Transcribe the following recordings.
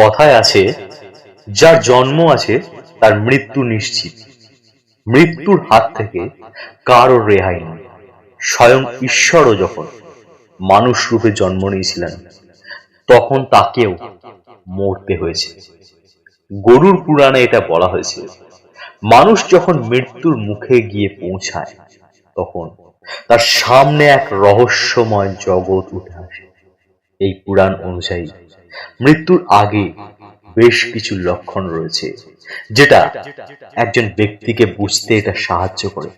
কথায় আছে, যার জন্ম আছে তার মৃত্যু নিশ্চিত। মৃত্যুর হাত থেকে কারও রেহাই নেই। স্বয়ং ঈশ্বরও যখন মানুষ রূপে জন্ম নিয়েছিলেন, তখন তাকেও মরতে হয়েছে। গরুর পুরাণে এটা বলা হয়েছে, মানুষ যখন মৃত্যুর মুখে গিয়ে পৌঁছায়, তখন তার সামনে এক রহস্যময় জগৎ উঠে আসে। এই পুরাণ অনুযায়ী মৃত্যুর আগে বেশ কিছু লক্ষণ রয়েছে, যেটা একজন ব্যক্তিকে বুঝতে এটা সাহায্য করে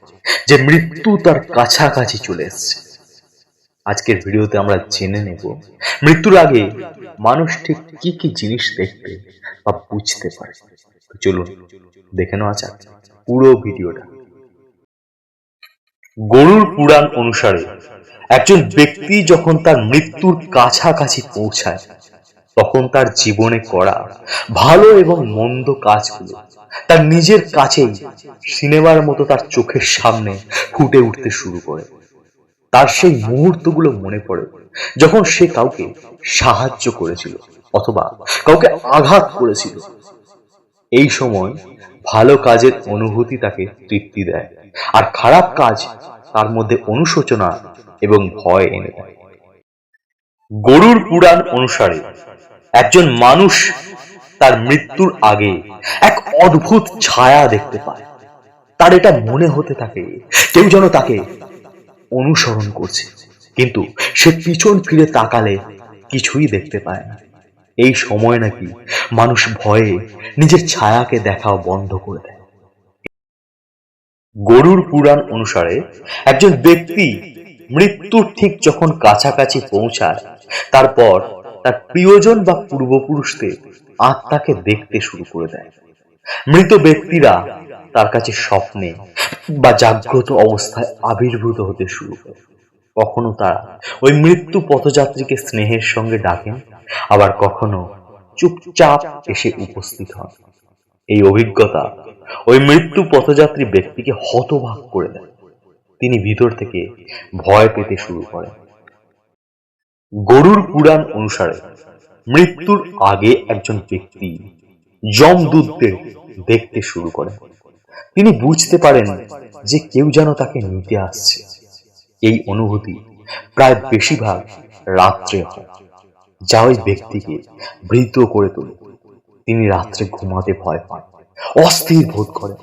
যে মৃত্যু তার কাছাকাছি চলে এসছে। আজকের ভিডিওতে আমরা জেনে নেব মৃত্যুর আগে মানুষ ঠিক কি কি জিনিস দেখতে বা বুঝতে পারে। চলুন দেখে নেওয়া যাক পুরো ভিডিওটা। গরুর পুরাণ অনুসারে একজন ব্যক্তি যখন তার মৃত্যুর কাছাকাছি পৌঁছায় তখন তার জীবনে করা ভালো এবং মন্দ কাজগুলো তার নিজের কাছেই সিনেমার মতো তার চোখের সামনে ফুটে উঠতে শুরু করে। তার সেই মুহূর্তগুলো মনে পড়ে যখন সে কাউকে সাহায্য করেছিল অথবা কাউকে আঘাত করেছিল। এই সময় ভালো কাজের অনুভূতি তাকে তৃপ্তি দেয় আর খারাপ কাজ তার মধ্যে অনুশোচনা এবং ভয় এনে দেয়। গরুর পুরাণ অনুসারে একজন মানুষ তার মৃত্যুর আগে এক অদ্ভুত ছায়া দেখতে পায়। তার এটা মনে হতে থাকে, কেউ যেন তাকে অনুসরণ করছে। কিন্তু সে পিছন ফিরে তাকালে কিছুই দেখতে পায় না। এই সময় নাকি মানুষ ভয়ে নিজের ছায়াকে দেখাও বন্ধ করে দেয়। গরুর পুরাণ অনুসারে একজন ব্যক্তি মৃত্যুর ঠিক যখন কাছাকাছি পৌঁছায়, তারপর তার প্রিয়জন বা পূর্বপুরুষদের আত্মাকে দেখতে শুরু করে দেয়। মৃত ব্যক্তিরা তার কাছে স্বপ্নে বা জাগ্রত অবস্থায় আবির্ভূত হতে শুরু করে। কখনো তারা ওই মৃত্যু পথযাত্রীকে স্নেহের সঙ্গে ডাকেন, আবার কখনো চুপচাপ এসে উপস্থিত হন। এই অভিজ্ঞতা ওই মৃত্যু পথযাত্রী ব্যক্তিকে হতবাক করে দেয়। তিনি ভিতর থেকে ভয় পেতে শুরু করেন। গরুর পুরাণ অনুসারে মৃত্যুর আগে একজন ব্যক্তি যমদূতদের দেখতে শুরু করেন। তিনি বুঝতে পারেন যে কেউ যেন তাকে নিতে আসছে। এই অনুভূতি প্রায় বেশিরভাগ রাত্রে হয়, যা ওই ব্যক্তিকে বৃদ্ধ করে তোলে। তিনি রাত্রে ঘুমাতে ভয় পান, অস্থির বোধ করেন।